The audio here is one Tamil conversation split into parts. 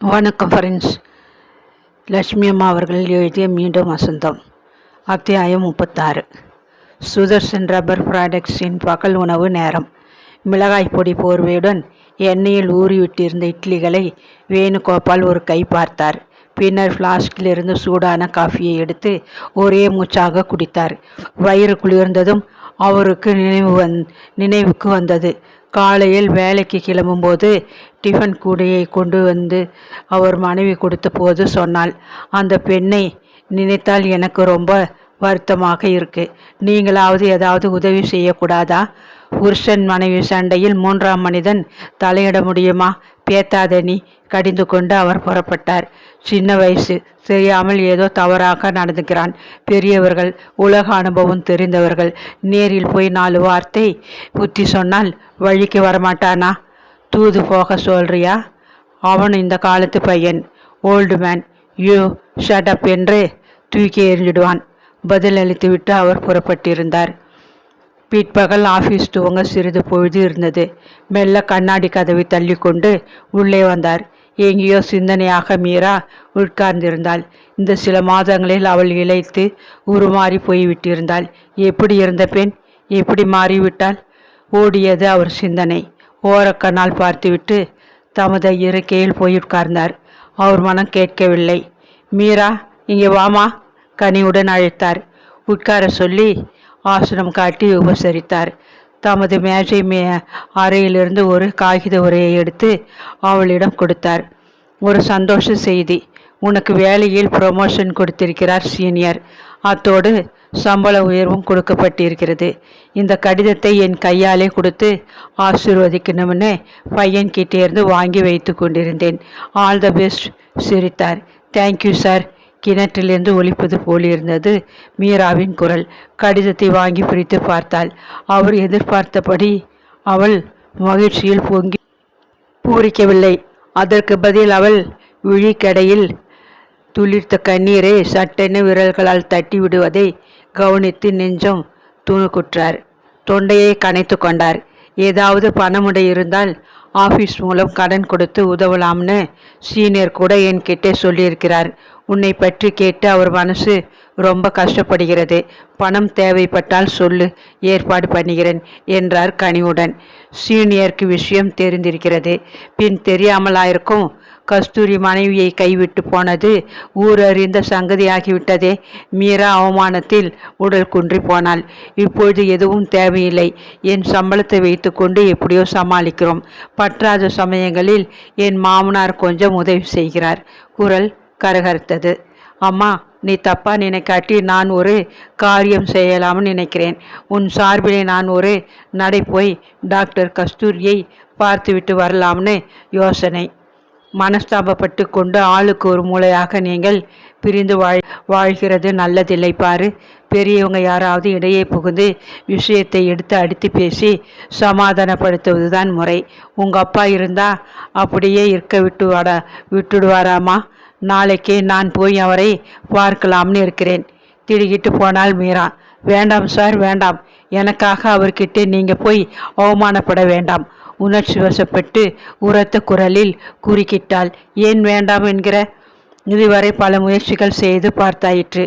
வணக்கம் ஃப்ரெண்ட்ஸ். லட்சுமி அம்மா அவர்கள் எழுதிய மீண்டும் வசந்தம் அத்தியாயம் முப்பத்தாறு. சுதர்சன் ரப்பர் ப்ராடக்ட்ஸின் பகல் உணவு நேரம். மிளகாய் பொடி போர்வையுடன் எண்ணெயில் ஊறிவிட்டிருந்த இட்லிகளை வேணுகோபால் ஒரு கை பார்த்தார். பின்னர் ஃப்ளாஸ்கிலிருந்து சூடான காஃபியை எடுத்து ஒரே மூச்சாக குடித்தார். வயிறு குளிர்ந்ததும் அவருக்கு நினைவு வந் நினைவுக்கு வந்தது. காலையில் வேலைக்கு கிளம்பும்போது டிஃபன் கூடையை கொண்டு வந்து அவர் மனைவி கொடுத்த போது சொன்னாள் அந்த பெண்ணை நினைத்தால் எனக்கு ரொம்ப வருத்தமாக இருக்கு. நீங்களாவது ஏதாவது உதவி செய்யக்கூடாதா? புருஷன் மனைவி சண்டையில் மூன்றாம் மனிதன் தலையிட முடியுமா? பேத்தாதனி கடிந்து கொண்டு அவர் புறப்பட்டார். சின்ன வயசு தெரியாமல் ஏதோ தவறாக நடந்துக்கிறான் பெரியவர்கள் உலக அனுபவம் தெரிந்தவர்கள் நேரில் போய் நாலு வார்த்தை புத்தி சொன்னால் வழிக்கு வரமாட்டானா? தூது போக சொல்றியா? அவன் இந்த காலத்து பையன். ஓல்டு மேன் யூ ஷட்டப் என்று தூக்கி எறிஞ்சிடுவான். பதில் அளித்துவிட்டு அவர் புறப்பட்டிருந்தார். பிற்பகல் ஆஃபீஸ் துவங்க சிறிது பொழுது இருந்தது. மெல்ல கண்ணாடி கதவை தள்ளிக்கொண்டு உள்ளே வந்தார். எங்கேயோ சிந்தனையாக மீரா உட்கார்ந்திருந்தாள். இந்த சில மாதங்களில் அவள் இழைத்து உருமாறி போய்விட்டிருந்தாள். எப்படி இருந்த பெண்? எப்படி மாறிவிட்டாள்? ஓடியது அவர் சிந்தனை. ஓரக்கண்ணால் பார்த்துவிட்டு தமது இருக்கையில் போய் உட்கார்ந்தார். அவர் மனம் கேட்கவில்லை. மீரா இங்கே வாமா கனிவுடன் அழைத்தார். உட்கார சொல்லி ஆசனம் காட்டி உபசரித்தார். தமது மேஜை மே அறையிலிருந்து ஒரு காகித உரையை எடுத்து அவளிடம் கொடுத்தார். ஒரு சந்தோஷ செய்தி. உனக்கு வேலையில் ப்ரொமோஷன் கொடுத்திருக்கிறார் சீனியர் அத்தோடு சம்பள உயர்வும் கொடுக்கப்பட்டிருக்கிறது. இந்த கடிதத்தை என் கையாலே கொடுத்து ஆசீர்வதிக்கணும்னு பையன் கிட்டேருந்து வாங்கி வைத்து கொண்டிருந்தேன். ஆல் த பெஸ்ட் சிரித்தார். தேங்க்யூ சார் கிணற்றிலிருந்து ஒலிப்பது போலிருந்தது மீராவின் குரல் கடிதத்தை வாங்கி பிரித்து பார்த்தாள். அவர் எதிர்பார்த்தபடி அவள் மகிழ்ச்சியில் பொங்கி பூரிக்கவில்லை. அதற்கு பதில் அவள் விழிக்கடையில் துளிர்த்த கண்ணீரை சட்டென விரல்களால் தட்டி விடுவதை கவனித்து நெஞ்சம் துணுக்குற்றார். தொண்டையை கனைத்து கொண்டார். ஏதாவது பணமுடை இருந்தால் ஆஃபீஸ் மூலம் கடன் கொடுத்து உதவலாம்னு சீனியர் கூட என்கிட்ட சொல்லியிருக்கிறார். உன்னை பற்றி கேட்டு அவர் மனசு ரொம்ப கஷ்டப்படுகிறது. பணம் தேவைப்பட்டால் சொல்லு ஏற்பாடு பண்ணுகிறேன் என்றார் கனிவுடன். சீனியருக்கு விஷயம் தெரிந்திருக்கிறது. பின் தெரியாமலாயிருக்கும். கஸ்தூரி மனைவியை கைவிட்டு போனது ஊரறிந்த சங்கதியாகிவிட்டதே. மீரா அவமானத்தில் உடல் குன்றி போனாள். இப்பொழுது எதுவும் தேவையில்லை. என் சம்பளத்தை வைத்துக்கொண்டு எப்படியோ சமாளிக்கிறோம். பற்றாத சமயங்களில் என் மாமனார் கொஞ்சம் உதவி செய்கிறார். குரல் கரகரத்தது அம்மா நீ தப்பா நினைக்காட்டி நான் ஒரு காரியம் செய்யலாம்னு நினைக்கிறேன். உன் சார்பிலே நான் ஒரு நடை போய் டாக்டர் கஸ்தூரியை பார்த்துவிட்டு வரலாம்னு யோசனை. மனஸ்தாபப்பட்டு கொண்டு ஆளுக்கு ஒரு மூளையாக நீங்கள் பிரிந்து வாழ் வாழ்கிறது நல்லதில்லை பாரு. பெரியவங்க யாராவது இடையே புகுந்து விஷயத்தை எடுத்து அடித்து பேசி சமாதானப்படுத்துவதுதான் முறை. உங்கள் அப்பா இருந்தால் அப்படியே இருக்க விட்டு வாடா விட்டுடுவாராமா நாளைக்கே நான் போய் அவரை பார்க்கலாம்னு இருக்கிறேன். திடுகிட்டு போனால் மீரா. வேண்டாம் சார் வேண்டாம். எனக்காக அவர்கிட்ட நீங்கள் போய் அவமானப்பட வேண்டாம். உணர்ச்சி வசப்பட்டு உரத்த குரலில் குறுக்கிட்டாள். ஏன் வேண்டாம் என்கிற இதுவரை பல முயற்சிகள் செய்து பார்த்தாயிற்று.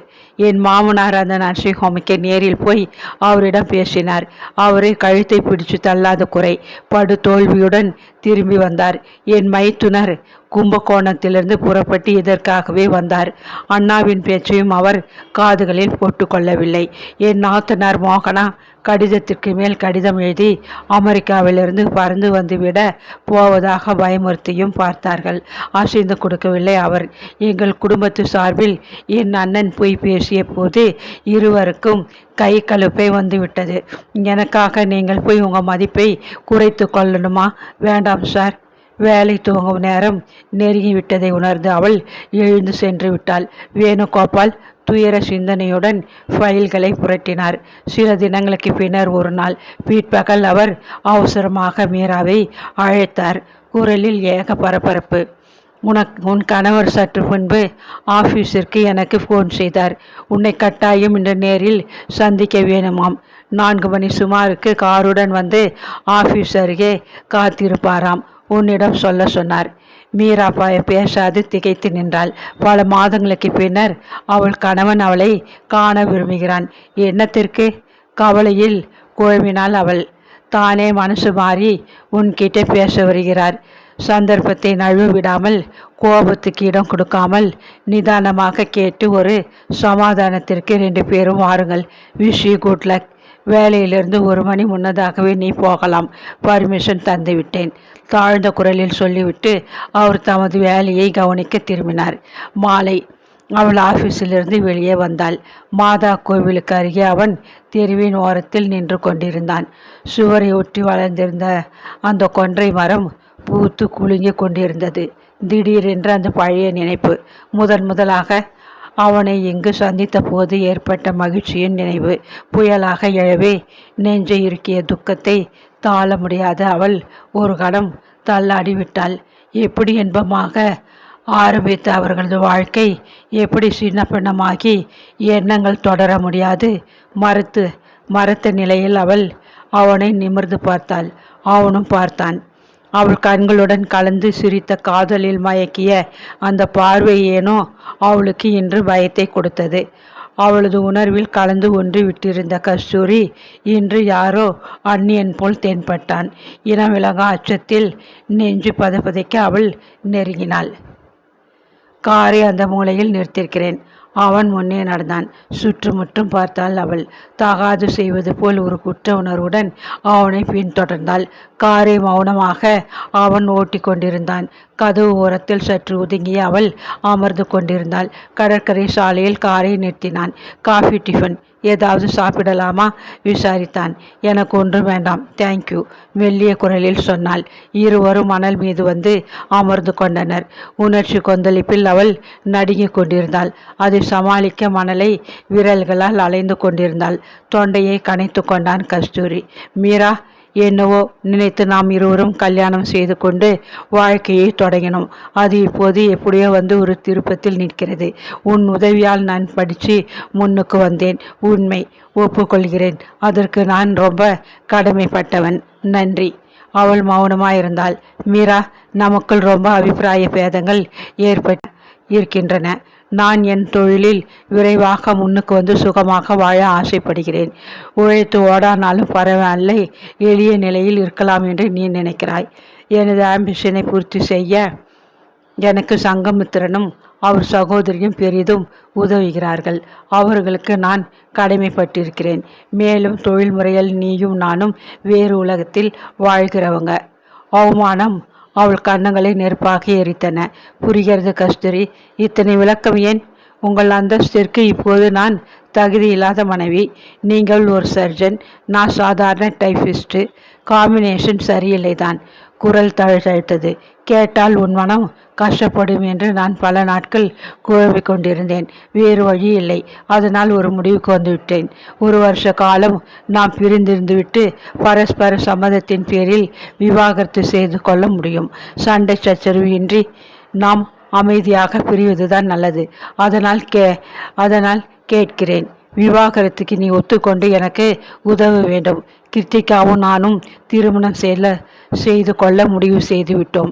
என் மாமனார் அந்த நர்சிங் ஹோமுக்கு நேரில் போய் அவரிடம் பேசினார். அவரை கழுத்தை பிடிச்சு தள்ளாத குறை படு தோல்வியுடன் திரும்பி வந்தார். என் மைத்துனர் கும்பகோணத்திலிருந்து புறப்பட்டு இதற்காகவே வந்தார். அண்ணாவின் பேச்சையும் அவர் காதுகளில் போட்டுக்கொள்ளவில்லை. என் நாத்தனார் மோகனா கடிதத்திற்கு மேல் கடிதம் எழுதி அமெரிக்காவிலிருந்து பறந்து வந்துவிட போவதாக பயமுறுத்தியும் பார்த்தார்கள். அசைந்து கொடுக்கவில்லை அவர். எங்கள் குடும்பத்து சார்பில் என் அண்ணன் போய் பேசிய போது இருவருக்கும் கை கழுப்பை வந்துவிட்டது. எனக்காக நீங்கள் போய் உங்கள் மதிப்பை குறைத்து கொள்ளணுமா? வேண்டாம் சார். வேலை துவங்கும் நேரம் நெருங்கிவிட்டதை உணர்ந்து அவள் எழுந்து சென்று விட்டாள். வேணுகோபால் துயர சிந்தனையுடன் ஃபைல்களை புரட்டினார். சில தினங்களுக்கு பின்னர் ஒரு நாள் பிற்பகல் அவர் அவசரமாக மீராவை அழைத்தார். குரலில் ஏக பரபரப்பு. உனக் உன் கணவர் சற்று முன்பு ஆஃபீஸிற்கு எனக்கு ஃபோன் செய்தார். உன்னை கட்டாயம் இன்று நேரில் சந்திக்க வேணுமாம். நான்கு மணி சுமாருக்கு காருடன் வந்து ஆஃபீஸ் அருகே காத்திருப்பாராம். உன்னிடம் சொல்ல சொன்னார். மீரா பேசாது திகைத்து நின்றாள். பல மாதங்களுக்கு பின்னர் அவள் கணவன் அவளை காண விரும்புகிறான். என்னத்திற்கு? கவலையில் குழம்பினாள் அவள். தானே மனசு மாறி உன்கிட்ட பேச வருகிறார். சந்தர்ப்பத்தை நழுவ விடாமல் கோபத்துக்கு இடம் கொடுக்காமல் நிதானமாக கேட்டு ஒரு சமாதானத்திற்கு ரெண்டு பேரும் வாருங்கள். Wish you good luck. வேலையிலிருந்து ஒரு மணி முன்னதாகவே நீ போகலாம். பர்மிஷன் தந்துவிட்டேன். தாழ்ந்த குரலில் சொல்லிவிட்டு அவர் தமது வேலையை கவனிக்க திரும்பினார். மாலை. அவள் ஆஃபீஸிலிருந்து வெளியே வந்தாள். மாதா கோவிலுக்கு அருகே அவன் தெருவின் ஓரத்தில் நின்று கொண்டிருந்தான். சுவரை ஒட்டி வளர்ந்திருந்த அந்த கொன்றை மரம் பூத்து குலுங்கிக் கொண்டிருந்தது. திடீரென்று அந்த பழைய நினைப்பு. முதன் முதலாக அவனை இங்கு சந்தித்த போது ஏற்பட்ட மகிழ்ச்சியின் நினைவு. புயலாக எழவே நெஞ்சை இருக்கிய துக்கத்தை தாழ முடியாத அவள் ஒரு கணம் தள்ளாடி விட்டாள். எப்படி இன்பமாக ஆரம்பித்த அவர்களது வாழ்க்கை? எப்படி சின்ன பின்னமாகி எண்ணங்கள் தொடர முடியாது? மறுத்து மறுத்த நிலையில் அவள் அவனை நிமிர்ந்து பார்த்தாள். அவனும் பார்த்தான். அவள் கண்களுடன் கலந்து சிரித்த காதலில் மயக்கிய அந்த பார்வை ஏனோ அவளுக்கு இன்று பயத்தை கொடுத்தது. அவளது உணர்வில் கலந்து ஒன்று விட்டிருந்த கஸ்தூரி இன்று யாரோ அந்நியன் போல் தென்பட்டான். இனவிலகா அச்சத்தில் நெஞ்சு பதப்பதைக்க அவள் நெருங்கினாள். காரை அந்த மூலையில் நிறுத்தியிருக்கிறேன். அவன் முன்னே நடந்தான். சுற்றுமுற்றும் பார்த்தாள் அவள். தகாது செய்வது போல் ஒரு குற்ற உணர்வுடன் அவனை பின்தொடர்ந்தாள். காரை மௌனமாக அவன் ஓட்டி கொண்டிருந்தான். கதவு ஓரத்தில் சற்று ஒதுங்கிய அவள் அமர்ந்து கொண்டிருந்தாள். கடற்கரை சாலையில் காரை நிறுத்தினான். Coffee tiffin. ஏதாவது சாப்பிடலாமா? விசாரித்தான். எனக்கு ஒன்றும் வேண்டாம். தேங்க்யூ மெல்லிய குரலில் சொன்னாள். இருவரும் மணல் மீது வந்து அமர்ந்து கொண்டனர். உணர்ச்சி கொந்தளிப்பில் அவள் நடுங்கிக் கொண்டிருந்தாள். அதை சமாளிக்க மணலை விரல்களால் அலைந்து கொண்டிருந்தாள். தொண்டையை கனைத்து கொண்டான் கஸ்தூரி. மீரா என்னவோ நினைத்து நாம் இருவரும் கல்யாணம் செய்து கொண்டு வாழ்க்கையை தொடங்கினோம். அது இப்போது எப்படியோ வந்து ஒரு திருப்பத்தில் நிற்கிறது. உன் உதவியால் நான் படித்து முன்னுக்கு வந்தேன். உண்மை ஒப்புக்கொள்கிறேன். அதற்கு நான் ரொம்ப கடமைப்பட்டவன். நன்றி. அவள் மௌனமாயிருந்தாள் மீரா நமக்குள் ரொம்ப அபிப்பிராய பேதங்கள் ஏற்பட்டு இருக்கின்றன. நான் என் தொழிலில் விரைவாக முன்னுக்கு வந்து சுகமாக வாழ ஆசைப்படுகிறேன். உழைத்து ஓடானாலும் பரவாயில்லை எளிய நிலையில் இருக்கலாம் என்று நீ நினைக்கிறாய். எனது ஆம்பிஷனை பூர்த்தி செய்ய எனக்கு சங்கமித்திரனும் அவர் சகோதரியும் பெரிதும் உதவுகிறார்கள். அவர்களுக்கு நான் கடமைப்பட்டிருக்கிறேன். மேலும் தொழில் முறையில் நீயும் நானும் வேறு உலகத்தில் வாழ்கிறவங்க. அவமானம் அவள் கன்னங்களை நெருப்பாக எரித்தன. புரிகிறது கஸ்தூரி இத்தனை விளக்கம் ஏன்? உங்கள் அந்தஸ்திற்கு இப்போது நான் தகுதி இல்லாத மனைவி. நீங்கள் ஒரு சர்ஜன் நான் சாதாரண டைபிஸ்ட்டு காம்பினேஷன் சரியில்லை தான் குரல் தழுத்தழுத்தது கேட்டால் உன் மனம் கஷ்டப்படும் என்று நான் பல நாட்கள் குழம்பிக் கொண்டிருந்தேன். வேறு வழி இல்லை. அதனால் ஒரு முடிவுக்கு வந்துவிட்டேன். ஒரு வருஷ காலம் நாம் பிரிந்திருந்துவிட்டு பரஸ்பர சம்மதத்தின் பேரில் விவாகரத்து செய்து கொள்ள முடியும். சண்டை சச்சரவு இன்றி நாம் அமைதியாக பிரிவதுதான் நல்லது. அதனால் கே அதனால் கேட்கிறேன். விவாகரத்துக்கு நீ ஒத்துக்கொண்டு எனக்கு உதவ வேண்டும். கிருத்திகாவும் நானும் திருமணம் செய்ய செய்து கொள்ள முடிவு செய்துவிட்டோம்.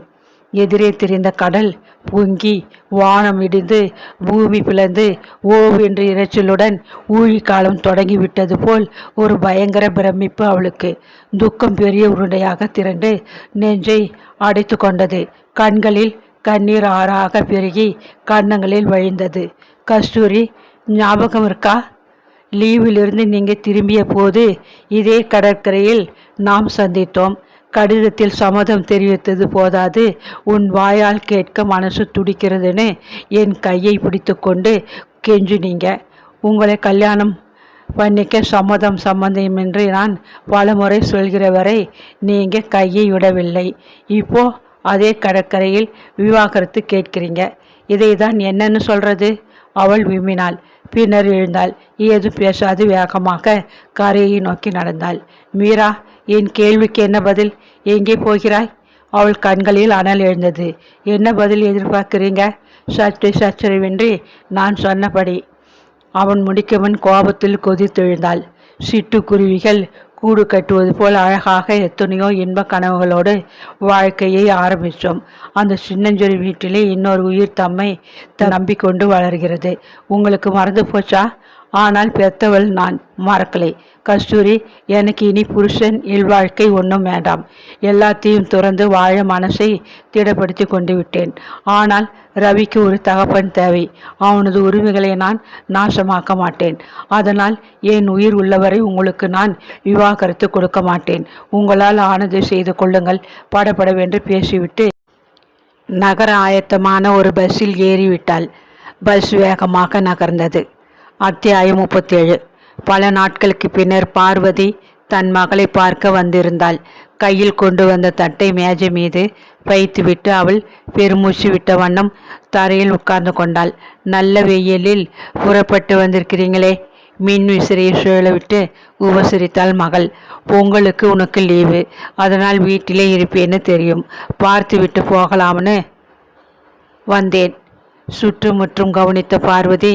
எதிரே திரிந்த கடல் பொங்கி வானம் இடிந்து பூமி பிளந்து ஓவென்று இரைச்சலுடன் ஊழிக்காலம் தொடங்கிவிட்டது போல் ஒரு பயங்கர பிரமிப்பு அவளுக்கு. துக்கம் பெரிய உருண்டையாக திரண்டு நெஞ்சை அடைத்து கொண்டது. கண்களில் கண்ணீர் ஆறாக பெருகி கன்னங்களில் வழிந்தது. கஸ்தூரி ஞாபகம் இருக்கா? லீவிலிருந்து நீங்கள் திரும்பிய போது இதே கடற்கரையில் நாம் சந்தித்தோம். கடிதத்தில் சம்மதம் தெரிவித்தது போதாது. உன் வாயால் கேட்க மனசு துடிக்கிறதுன்னு என் கையை பிடித்து கொண்டு கெஞ்சுனீங்க உங்களை கல்யாணம் பண்ணிக்க சம்மதம் சம்மந்தம் என்று நான் பலமுறை சொல்கிற வரை நீங்கள் கையை விடவில்லை. இப்போ அதே கடற்கரையில் விவாகரத்து கேட்கிறீங்க. இதை தான் என்னன்னு சொல்கிறது அவள் விம்மினாள். பின்னர் எழுந்தாள். ஏதும் பேசாது வேகமாக கரையை நோக்கி நடந்தாள். மீரா என் கேள்விக்கு என்ன பதில்? எங்கே போகிறாய்? அவள் கண்களில் அனல் எழுந்தது. என்ன பதில் எதிர்பார்க்கிறீங்க? சற்று சச்சரவின்றி நான் சொன்னபடி. அவன் முடிக்கவன் கோபத்தில் கொதித்தெழுந்தாள். சிட்டுக்குருவிகள் கூடு கட்டுவது போல் அழகாக எத்தனையோ இன்ப கனவுகளோடு வாழ்க்கையை ஆரம்பித்தோம். அந்த சின்னஞ்சிறு வீட்டிலே இன்னொரு உயிர் தம்மை நம்பிக்கொண்டு வளர்கிறது. உங்களுக்கு மறந்து போச்சா? ஆனால் பெத்தவள் நான் மறக்கலை. கஸ்தூரி எனக்கு இனி புருஷன் இல்வாழ்க்கை ஒன்றும் வேண்டாம். எல்லாத்தையும் துறந்து வாழ மனசை திடப்படுத்தி கொண்டு விட்டேன். ஆனால் ரவிக்கு ஒரு தகப்பன் தேவை. அவனது உரிமைகளை நான் நாசமாக்க மாட்டேன். அதனால் என் உயிர் உள்ளவரை உங்களுக்கு நான் விவாகரத்து கொடுக்க மாட்டேன். உங்களால் ஆனதை செய்து கொள்ளுங்கள். படப்படவென்று பேசிவிட்டு நகர ஆயத்தமான ஒரு பஸ்ஸில் ஏறிவிட்டாள். பஸ் வேகமாக நகர்ந்தது. அத்தியாயம் முப்பத்தேழு. பல நாட்களுக்கு பின்னர் பார்வதி தன் மகளை பார்க்க வந்திருந்தாள். கையில் கொண்டு வந்த தட்டை மேஜை மீது வைத்துவிட்டு அவள் பெருமூச்சு விட்ட வண்ணம் தரையில் உட்கார்ந்து கொண்டாள். நல்ல வெயிலில் புறப்பட்டு வந்திருக்கிறீங்களே. மின் விசிறியை சுழலவிட்டு உபசரித்தாள் மகள். பொங்கலுக்கு உனக்கு லீவு. அதனால் வீட்டிலே இருப்பேன்னு தெரியும். பார்த்துவிட்டு போகலாம்னு வந்தேன். சுற்றுமுற்றும் கவனித்த பார்வதி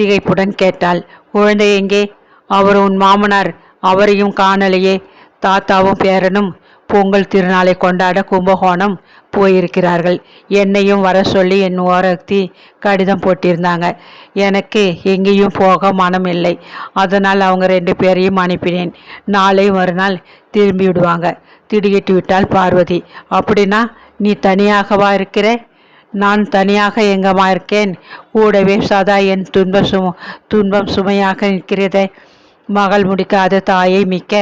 திகைப்புடன் கேட்டாள். குழந்தை எங்கே? அவர் உன் மாமனார். அவரையும் காணலையே. தாத்தாவும் பேரனும் பொங்கல் திருநாளை கொண்டாட கும்பகோணம் போயிருக்கிறார்கள். என்னையும் வர சொல்லி என் ஓரத்தி கடிதம் போட்டிருந்தாங்க. எனக்கு எங்கேயும் போக மனம் இல்லை. அதனால் அவங்க ரெண்டு பேரையும் அனுப்பினேன். நாளை மறுநாள் திரும்பி விடுவாங்க. திடுகிட்டு விட்டாள் பார்வதி. அப்படின்னா நீ தனியாகவா இருக்கிற? நான் தனியாக எங்கம்மா இருக்கேன். கூடவே சதா என் துன்ப சும துன்பம் சுமையாக நிற்கிறதே. மகள் முடிக்காத தாயை மிக்க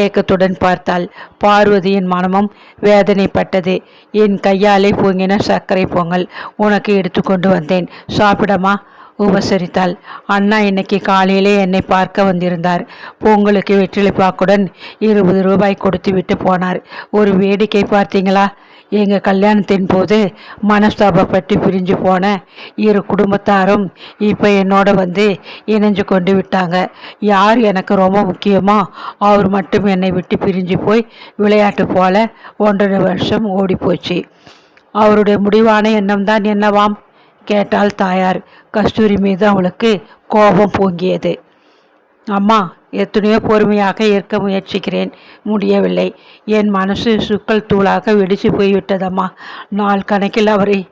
ஏக்கத்துடன் பார்த்தாள். பார்வதியின் மனமும் வேதனைப்பட்டது. என் கையாலே பொங்கின சர்க்கரை பொங்கல் உனக்கு எடுத்துக்கொண்டு வந்தேன். சாப்பிடமா? உபசரித்தாள். அண்ணா இன்னைக்கு காலையிலே என்னை பார்க்க வந்திருந்தார். பொங்கலுக்கு வெற்றிலை பாக்குடன் இருபது ரூபாய் கொடுத்து விட்டு போனார். ஒரு வேடிக்கை பார்த்தீங்களா? எங்கள் கல்யாணத்தின் போது மனஸ்தாபப்பட்டு பிரிஞ்சு போன இரு குடும்பத்தாரும் இப்போ என்னோட வந்து இணைஞ்சு கொண்டு விட்டாங்க. யார் எனக்கு ரொம்ப முக்கியமோ அவர் மட்டும் என்னை விட்டு பிரிஞ்சு போய் விளையாட்டு போல ஒன்றரை வருஷம் ஓடி போச்சு அவருடைய முடிவான எண்ணம் தான் என்னவாம்? கேட்டால் தாயார். கஸ்தூரி மீது அவளுக்கு கோபம் பொங்கியது. அம்மா எத்தனையோ பொறுமையாக இருக்க முயற்சிக்கிறேன். முடியவில்லை. என் மனசு சுக்கல் தூளாக வெடிச்சு போய்விட்டதம்மா. நாள் கணக்கில் அவரை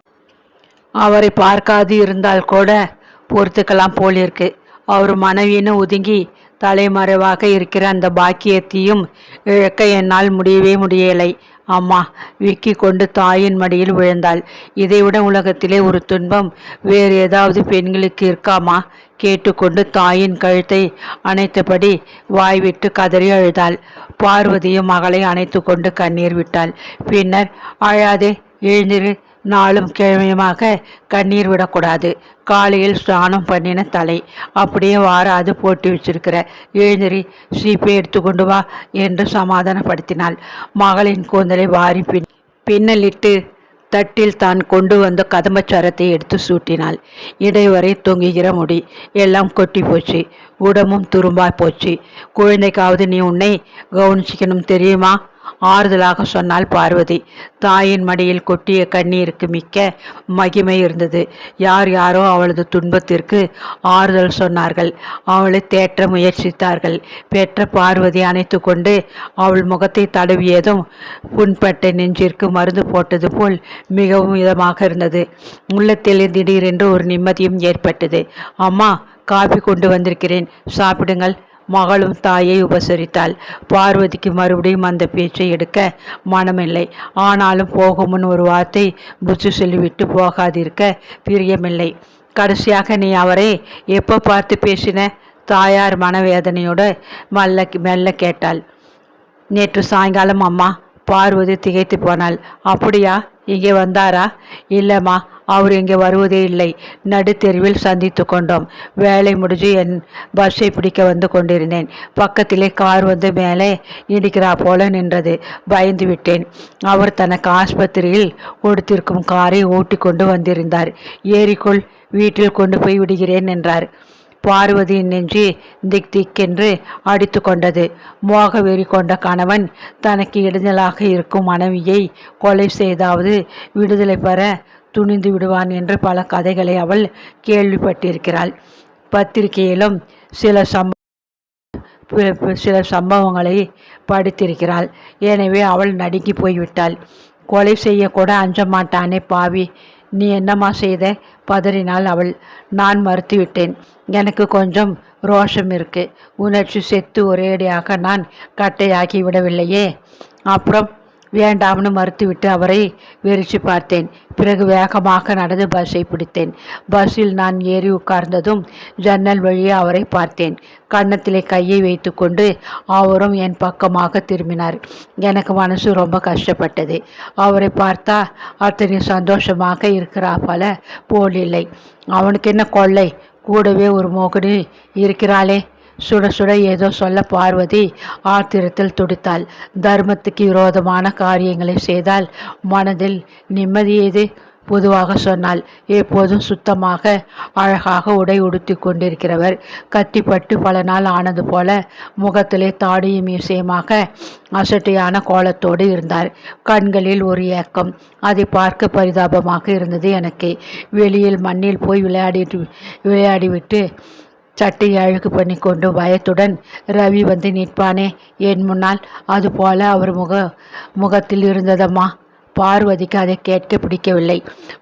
அவரை பார்க்காது இருந்தால் கூட பொறுத்துக்கலாம் போலிருக்கு. அவர் மனைவின்னு ஒதுங்கி தலைமறைவாக இருக்கிற அந்த பாக்கியத்தையும் இழக்க என்னால் முடியவே முடியலை. அம்மா விக்கி கொண்டு தாயின் மடியில் விழுந்தாள். இதைவிட உலகத்திலே ஒரு துன்பம் வேறு ஏதாவது பெண்களுக்கு இருக்காமா? கேட்டுக்கொண்டு தாயின் கழுத்தை அணைத்தபடி வாய்விட்டு கதறி அழுதாள். பார்வதியும் மகளை அணைத்து கொண்டு கண்ணீர் விட்டாள். பின்னர் அழாதே எழுந்திரு நாளும் கிழமையுமாக கண்ணீர் விடக்கூடாது. காலையில் ஸ்நானம் பண்ணின தலை. அப்படியே வாராது போட்டு வச்சிருக்கிற. எழுந்திரி சீப்பை எடுத்துக்கொண்டு வா என்று சமாதானப்படுத்தினாள். மகளின் கூந்தலை வாரி பின் பின்னலிட்டு தட்டில் தான் கொண்டு வந்த கதம்பச்சாரத்தை எடுத்து சூட்டினாள். இடைவரை தொங்குகிற முடி எல்லாம் கொட்டி போச்சு. உடம்பும் துரும்பாய் போச்சு. குழந்தைக்காவது நீ உன்னை கவனிச்சிக்கணும் தெரியுமா? ஆறுதலாக சொன்னாள் பார்வதி. தாயின் மடியில் கொட்டிய கண்ணீருக்கு மிக்க மகிமை இருந்தது. யார் யாரோ அவளது துன்பத்திற்கு ஆறுதல் சொன்னார்கள். அவளை தேற்ற முயற்சித்தார்கள். பெற்ற பார்வதி அணைத்து கொண்டு அவள் முகத்தை தடவியதும் புண்பட்ட நெஞ்சிற்கு மருந்து போட்டது போல் மிகவும் இதமாக இருந்தது. உள்ளத்தில் திடீரென்று ஒரு நிம்மதியும் ஏற்பட்டது. அம்மா காபி கொண்டு வந்திருக்கிறேன். சாப்பிடுங்கள். மகளும் தாயை உபசரித்தாள். பார்வதிக்கு மறுபடியும் அந்த பேச்சை எடுக்க மனமில்லை. ஆனாலும் போகுமுன் ஒரு வார்த்தை புச்சு சொல்லிவிட்டு போகாதிருக்க பிரியமில்லை. கடைசியாக நீ அவரை எப்போ பார்த்து பேசின? தாயார் மனவேதனையோடு மல்ல மெல்ல கேட்டாள். நேற்று சாயங்காலம் அம்மா. பார்வதி திகைத்து போனாள். அப்படியா? இங்கே வந்தாரா? இல்லைம்மா அவர் இங்கே வருவதே இல்லை. நடுத்தெருவில் சந்தித்து கொண்டோம். வேலை முடிஞ்சு என் பஸ்ஸை பிடிக்க வந்து கொண்டிருந்தேன். பக்கத்திலே கார் வந்து மேலே இடிக்கிறா போல நின்றது. பயந்து விட்டேன். அவர் தனக்கு ஆஸ்பத்திரியில் கொடுத்திருக்கும் காரை ஓட்டி கொண்டு வந்திருந்தார். ஏரிக்குள் வீட்டில் கொண்டு போய் விடுகிறேன் என்றார். பார்வதியின் நெஞ்சு திக் திக்கென்று அடித்து கொண்டது. மோக வெறி கொண்ட கணவன் தனக்கு இடைஞ்சலாக இருக்கும் மனைவியை கொலை செய்தாவது விடுதலை பெற துணிந்து விடுவான் என்று பல கதைகளை அவள் கேள்விப்பட்டிருக்கிறாள். பத்திரிகையிலும் சில சம்ப சில சம்பவங்களை படித்திருக்கிறாள். எனவே அவள் நடுங்கி போய்விட்டாள். கொலை செய்யக்கூட அஞ்ச மாட்டானே பாவி. நீ என்னம்மா செய்த? பதறினாள் அவள். நான் மறுத்துவிட்டேன். எனக்கு கொஞ்சம் ரோஷம் இருக்கு. உணர்ச்சி செத்து ஒரேடியாக நான் கட்டையாக்கி விடவில்லையே. அப்புறம் வேண்டாம்னு மறுத்துவிட்டு அவரை வெறிச்சு பார்த்தேன். பிறகு வேகமாக நடந்து பஸ்ஸை பிடித்தேன். பஸ்ஸில் நான் ஏறி உட்கார்ந்ததும் ஜன்னல் வழியே அவரை பார்த்தேன். கன்னத்திலே கையை வைத்துக்கொண்டு அவரும் என் பக்கமாக திரும்பினார். எனக்கு மனசு ரொம்ப கஷ்டப்பட்டது. அவரை பார்த்தா அத்தனை சந்தோஷமாக இருக்கிறா போல போலில்லை அவனுக்கு என்ன கொள்ளை? கூடவே ஒரு மோகனி இருக்கிறாளே. சுட சுட ஏதோ சொல்ல பார்வதி ஆத்திரத்தில் துடித்தாள். தர்மத்துக்கு விரோதமான காரியங்களை செய்தால் மனதில் நிம்மதி எது? பொதுவாக சொன்னால் எப்போதும் சுத்தமாக அழகாக உடை உடுத்தி கொண்டிருக்கிறவர். கட்டிப்பட்டு பல நாள் ஆனது போல முகத்திலே தாடியும் மீசையுமாக அசட்டையான கோலத்தோடு இருந்தார். கண்களில் ஒரு ஏக்கம் அதை பார்க்க பரிதாபமாக இருந்தது எனக்கு. வெளியில் மண்ணில் போய் விளையாடிட்டு விளையாடிவிட்டு சட்டையை அழுக்கு பண்ணி கொண்டு பயத்துடன் ரவி வந்து நிற்பானே. என் முன்னால் அதுபோல அவர் முக முகத்தில் இருந்ததம்மா? பார்வதிக்கு அதை கேட்க பிடிக்கவில்லை.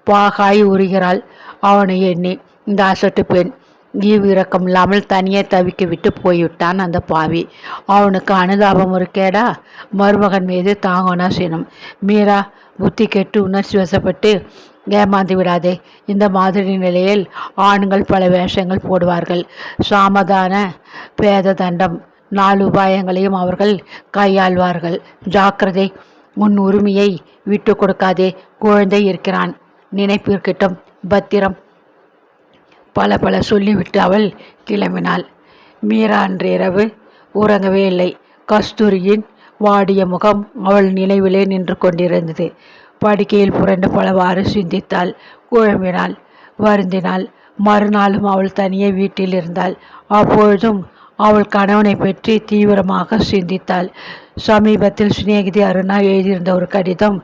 பாகாய் உருகிறாள். அவனை எண்ணி இந்த அசட்டு பெண். ஈவு இல்லாமல் தனியே தவிக்க விட்டு போய்விட்டான் அந்த பாவி. அவனுக்கு அனுதாபம் ஒரு கேடா? மருமகன் மீது தாங்கனா சினம். மீரா புத்தி கெட்டு உணர்ச்சி வசப்பட்டு ஏமாந்து விடாதே. இந்த மாதிரி நிலையில் ஆண்கள் பல வேஷங்கள் போடுவார்கள். சாமதான பேத தண்டம். நாலு உபாயங்களையும் அவர்கள் கையாள்வார்கள். ஜாக்கிரதை. உன் உரிமையை விட்டு கொடுக்காதே. குழந்தை இருக்கிறான். நினைப்பிருக்கட்டும் பத்திரம். பல பல சொல்லிவிட்டு அவள் கிளம்பினாள். மீரா இரவு உறங்கவே இல்லை. கஸ்தூரியின் வாடிய முகம் அவள் நினைவிலே நின்று கொண்டிருந்தது. படுக்கையில் புரண்டு பலவாறு சிந்தித்தாள். குழம்பினாள் வருந்தினாள். மறுநாளும் அவள் தனியே வீட்டில் இருந்தாள். அப்பொழுதும் அவள் கணவனை பற்றி தீவிரமாக சிந்தித்தாள். சமீபத்தில் சிநேகிதி அருணா எழுதியிருந்த ஒரு கடிதம்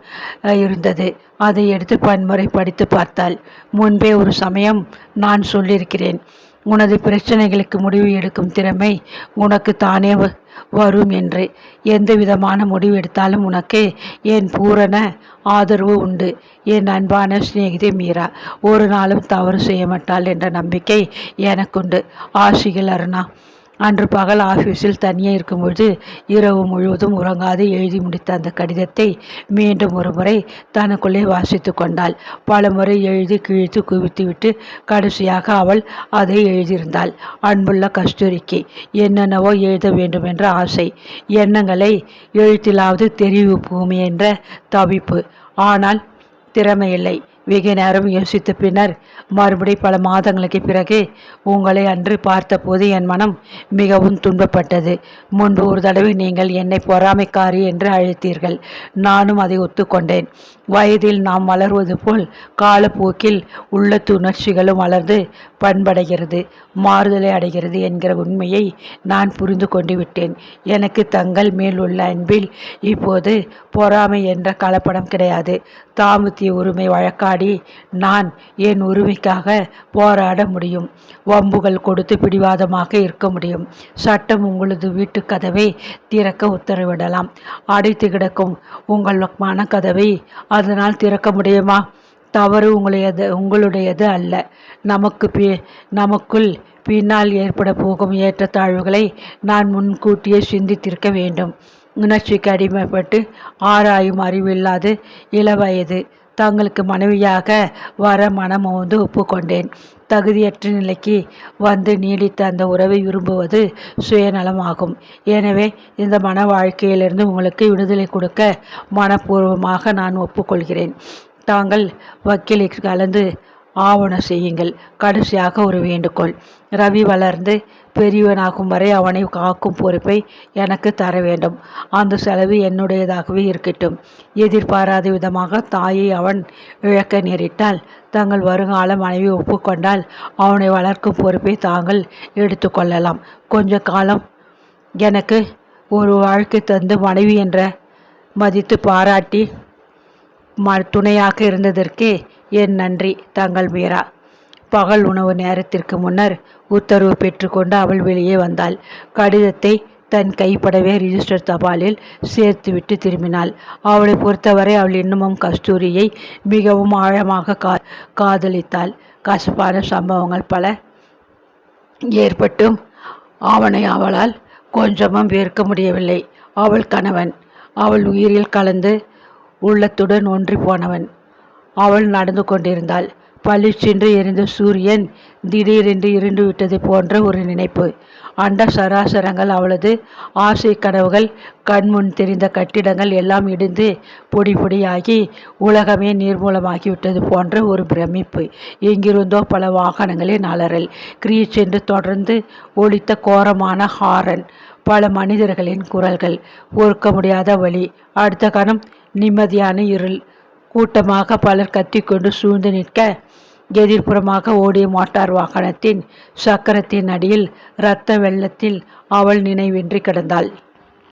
இருந்தது. அதை எடுத்து பன்முறை படித்து பார்த்தாள். முன்பே ஒரு சமயம் நான் சொல்லியிருக்கிறேன். உனது பிரச்சனைகளுக்கு முடிவு எடுக்கும் திறமை உனக்கு தானே வரும் என்று எந்த விதமான முடிவு எடுத்தாலும் உனக்கு என் பூரண ஆதரவு உண்டு. என் அன்பான சிநேகிதி மீரா ஒரு நாளும் தவறு செய்ய மாட்டாள் என்ற நம்பிக்கை எனக்குண்டு. ஆசிகள் அருணா. அன்று பகல் ஆஃபீஸில் தனியே இருக்கும்பொழுது இரவு முழுவதும் உறங்காது எழுதி முடித்த அந்த கடிதத்தை மீண்டும் ஒரு முறை தனக்குள்ளே வாசித்து கொண்டாள். பல முறை எழுதி கிழித்து குவித்துவிட்டு கடைசியாக அவள் அதை எழுதியிருந்தாள். அன்புள்ள கஸ்தூரிக்கு என்னென்னவோ எழுத வேண்டும் என்ற ஆசை எண்ணங்களை எழுத்திலாவது தெரிவிப்போமே என்ற தவிப்பு. ஆனால் திறமையில்லை. வெகு நேரம் யோசித்த பின்னர் மறுபடி பல மாதங்களுக்கு பிறகு உங்களை அன்று பார்த்தபோது என் மனம் மிகவும் துன்பப்பட்டது. முன்பு ஒரு தடவை நீங்கள் என்னை பொறாமைக்காரி என்று அழைத்தீர்கள். நானும் அதை ஒத்துக்கொண்டேன். வயதில் நாம் வளர்வது போல் காலப்போக்கில் உள்ள உணர்ச்சிகளும் வளர்ந்து பண்படைகிறது மாறுதலை அடைகிறது என்கிற உண்மையை நான் புரிந்து கொண்டு விட்டேன். எனக்கு தங்கள் மேல் உள்ள அன்பில் இப்போது பொறாமை என்ற கலப்படம் கிடையாது. தாமத்திய உரிமை வழக்காடி நான் என் உரிமைக்காக போராட முடியும். வம்புகள் கொடுத்து பிடிவாதமாக இருக்க முடியும். சட்டம் உங்களது வீட்டு கதவை திறக்க உத்தரவிடலாம். அடைத்து கிடக்கும் உங்கள் கதவை அதனால் திறக்க முடியுமா? தவறு உங்களையது உங்களுடையது அல்ல. நமக்கு பி நமக்குள் பின்னால் ஏற்பட போகும் ஏற்றத்தாழ்வுகளை நான் முன்கூட்டியே சிந்தித்திருக்க வேண்டும். உணர்ச்சிக்கு அடிமைப்பட்டு ஆராயும் அறிவில்லாது இளவயது தங்களுக்கு மனைவியாக வர மனம் ஒப்புக்கொண்டேன். தகுதியற்ற நிலைக்கு வந்து நீடித்த அந்த உறவை விரும்புவது சுயநலமாகும். எனவே இந்த மன வாழ்க்கையிலிருந்து உங்களுக்கு விடுதலை கொடுக்க மனப்பூர்வமாக நான் ஒப்புக்கொள்கிறேன். தாங்கள் வக்கீலில் கலந்து ஆவணம் செய்யுங்கள். கடைசியாக ஒரு வேண்டுகோள். ரவி வளர்ந்து பெரியவனாகும் வரை அவனை காக்கும் பொறுப்பை எனக்கு தர வேண்டும். அந்த செலவு என்னுடையதாகவே இருக்கட்டும். எதிர்பாராத விதமாக தாயை அவன் இழக்க நேரிட்டால் தங்கள் வருங்கால மனைவி ஒப்புக்கொண்டால் அவனை வளர்க்கும் பொறுப்பை தாங்கள் எடுத்துக்கொள்ளலாம் கொஞ்ச காலம் எனக்கு ஒரு வாழ்க்கை தந்து மனைவி என்ற மதித்து பாராட்டி ம துணையாக இருந்ததற்கே என் நன்றி. தங்கள் மீரா. பகல் உணவு நேரத்திற்கு முன்னர் உத்தரவு பெற்றுக்கொண்டு அவள் வெளியே வந்தாள். கடிதத்தை தன் கைப்படவே ரிஜிஸ்டர் தபாலில் சேர்த்துவிட்டு திரும்பினாள். அவளை பொறுத்தவரை அவள் இன்னமும் கஸ்தூரியை மிகவும் ஆழமாக கா காதலித்தாள். கசப்பான சம்பவங்கள் பல ஏற்பட்டும் அவனை அவளால் கொஞ்சமும் வெறுக்க முடியவில்லை. அவள் கணவன். அவள் உயிரில் கலந்து உள்ளத்துடன் ஒன்றி போனவன். அவள் நடந்து கொண்டிருந்தாள். பளிச்சென்று எரிந்த சூரியன் திடீரென்று இருண்டு விட்டது போன்ற ஒரு நினைப்பு. அண்ட சராசரங்கள் அவளது ஆசை கனவுகள் கண்முன் தெரிந்த கட்டிடங்கள் எல்லாம் இடிந்து பொடி பொடியாகி உலகமே நீர்மூலமாகிவிட்டது போன்ற ஒரு பிரமிப்பு. எங்கிருந்தோ பல வாகனங்களின் அலறல். கிரீச்சென்று தொடர்ந்து ஒழித்த கோரமான ஹாரன். பல மனிதர்களின் குரல்கள். ஒறுக்க முடியாத வழி அடுத்த கணம் நிம்மதியான இருள். கூட்டமாக பலர் கத்திக்கொண்டு சூழ்ந்து நிற்க எதிர்ப்புறமாக ஓடிய மோட்டார் வாகனத்தின் சக்கரத்தின் அடியில் இரத்த வெள்ளத்தில் அவள் நினைவின்றி கிடந்தாள்.